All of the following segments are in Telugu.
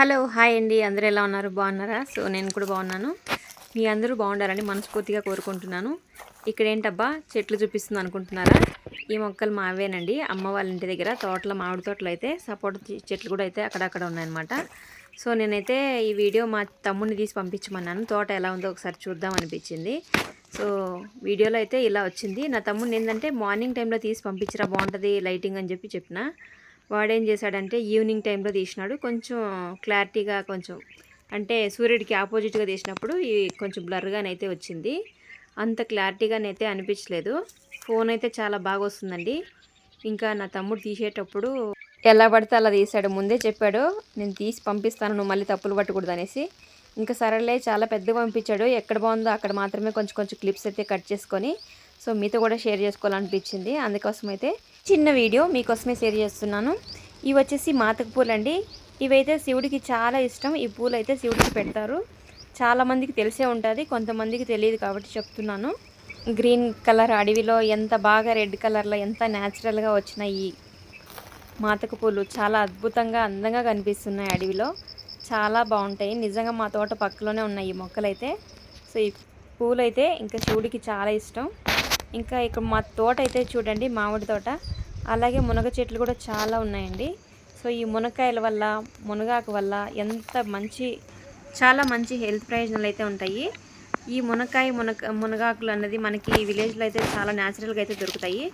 హలో హాయ్ అండి. అందరూ ఎలా ఉన్నారు? బాగున్నారా? సో నేను కూడా బాగున్నాను. మీ అందరూ బాగుండాలని మనస్ఫూర్తిగా కోరుకుంటున్నాను. ఇక్కడ ఏంటబ్బా చెట్లు చూపిస్తుంది అనుకుంటున్నారా? ఈ మొక్కలు మావేనండి. అమ్మ వాళ్ళ ఇంటి దగ్గర తోటలో మామిడి తోటలు అయితే సపోర్ట్ చెట్లు కూడా అయితే అక్కడక్కడ ఉన్నాయన్నమాట. సో నేనైతే ఈ వీడియో మా తమ్ముడిని తీసి పంపించమన్నాను. తోట ఎలా ఉందో ఒకసారి చూద్దాం అనిపించింది. సో వీడియోలో అయితే ఇలా వచ్చింది. నా తమ్ముడిని ఏంటంటే మార్నింగ్ టైంలో తీసి పంపించరా బాగుంటుంది లైటింగ్ అని చెప్పి చెప్పిన. వాడేం చేశాడంటే ఈవినింగ్ టైంలో తీసినాడు. కొంచెం క్లారిటీగా కొంచెం అంటే సూర్యుడికి ఆపోజిట్గా తీసినప్పుడు ఈ కొంచెం బ్లర్గానైతే వచ్చింది. అంత క్లారిటీగానైతే అనిపించలేదు. ఫోన్ అయితే చాలా బాగా వస్తుందండి ఇంకా నా తమ్ముడు తీసేటప్పుడు ఎలా పడితే అలా తీసాడు. ముందే చెప్పాడు నేను తీసి పంపిస్తాను నువ్వు మళ్ళీ తప్పులు పట్టకూడదు అనేసి ఇంకా సరేలే చాలా పెద్దగా పంపించాడు. ఎక్కడ బాగుందో అక్కడ మాత్రమే కొంచెం కొంచెం క్లిప్స్ అయితే కట్ చేసుకొని సో మీతో కూడా షేర్ చేసుకోవాలనిపించింది. అందుకోసం అయితే చిన్న వీడియో మీకోసమే షేర్ చేస్తున్నాను. ఇవి వచ్చేసి మాతక పూలు అండి ఇవైతే శివుడికి చాలా ఇష్టం. ఈ పూలు అయితే శివుడికి పెడతారు. చాలామందికి తెలిసే ఉంటుంది. కొంతమందికి తెలియదు కాబట్టి చెప్తున్నాను. గ్రీన్ కలర్ అడవిలో ఎంత బాగా రెడ్ కలర్లో ఎంత న్యాచురల్గా వచ్చినాయి మాతక పూలు. చాలా అద్భుతంగా అందంగా కనిపిస్తున్నాయి అడవిలో. చాలా బాగుంటాయి. నిజంగా మా తోట పక్కలోనే ఉన్నాయి ఈ మొక్కలైతే. సో ఈ పూలైతే ఇంకా శివుడికి చాలా ఇష్టం. ఇంకా ఇక్కడ మా తోట అయితే చూడండి మామిడి తోట. అలాగే మునగ చెట్లు కూడా చాలా ఉన్నాయండి. సో ఈ మునక్కాయల వల్ల మునగాకు వల్ల ఎంత మంచి చాలా మంచి హెల్త్ ప్రయోజనాలు అయితే ఉంటాయి. ఈ మునక్కాయ మునక మునగాకులు అన్నది మనకి విలేజ్లో అయితే చాలా న్యాచురల్గా అయితే దొరుకుతాయి.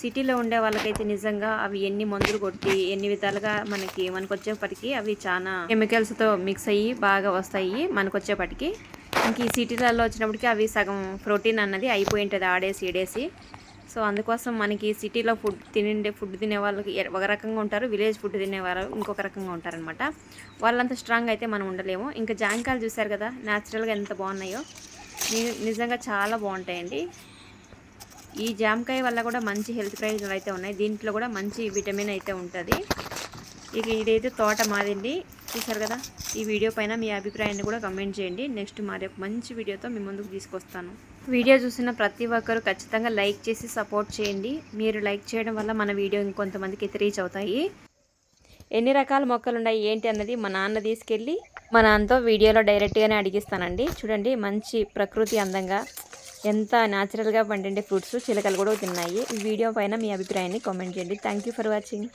సిటీలో ఉండే వాళ్ళకైతే నిజంగా అవి ఎన్ని మందులు కొట్టి ఎన్ని విధాలుగా మనకి మనకు వచ్చేప్పటికి అవి చాలా కెమికల్స్తో మిక్స్ అయ్యి బాగా వస్తాయి మనకు వచ్చేప్పటికి ఇంక ఈ సిటీలలో వచ్చినప్పటికి అవి సగం ప్రోటీన్ అన్నది అయిపోయి ఉంటుంది ఆడేసి ఈడేసి. సో అందుకోసం మనకి సిటీలో ఫుడ్ తినే ఫుడ్ తినే వాళ్ళకి ఒక రకంగా ఉంటారు విలేజ్ ఫుడ్ తినేవారు ఇంకొక రకంగా ఉంటారనమాట వాళ్ళంత స్ట్రాంగ్ అయితే మనం ఉండలేము. ఇంకా జాంకాయలు చూసారు కదా న్యాచురల్గా ఎంత బాగున్నాయో. నిజంగా చాలా బాగుంటాయండి. ఈ జామకాయ వల్ల కూడా మంచి హెల్త్ ప్రయోజనాలు అయితే ఉన్నాయి. దీంట్లో కూడా మంచి విటమిన్ అయితే ఉంటుంది. ఇక ఇదైతే తోట మాదండి చూసారు కదా? ఈ వీడియో పైన మీ అభిప్రాయాన్ని కూడా కమెంట్ చేయండి. నెక్స్ట్ మరి మంచి వీడియోతో మీ ముందుకు తీసుకొస్తాను. వీడియో చూసిన ప్రతి ఒక్కరు ఖచ్చితంగా లైక్ చేసి సపోర్ట్ చేయండి. మీరు లైక్ చేయడం వల్ల మన వీడియో ఇంకొంతమందికి రీచ్ అవుతాయి. ఎన్ని రకాల మొక్కలు ఉన్నాయి ఏంటి అన్నది మా నాన్న తీసుకెళ్ళి మా నాన్నతో వీడియోలో డైరెక్ట్గానే అడిగిస్తానండి. చూడండి మంచి ప్రకృతి అందంగా ఎంత న్యాచురల్గా పండిండే ఫ్రూట్స్ చిలకలు కూడా తిన్నాయి. ఈ వీడియో పైన మీ అభిప్రాయాన్ని కామెంట్ చేయండి. Thank for watching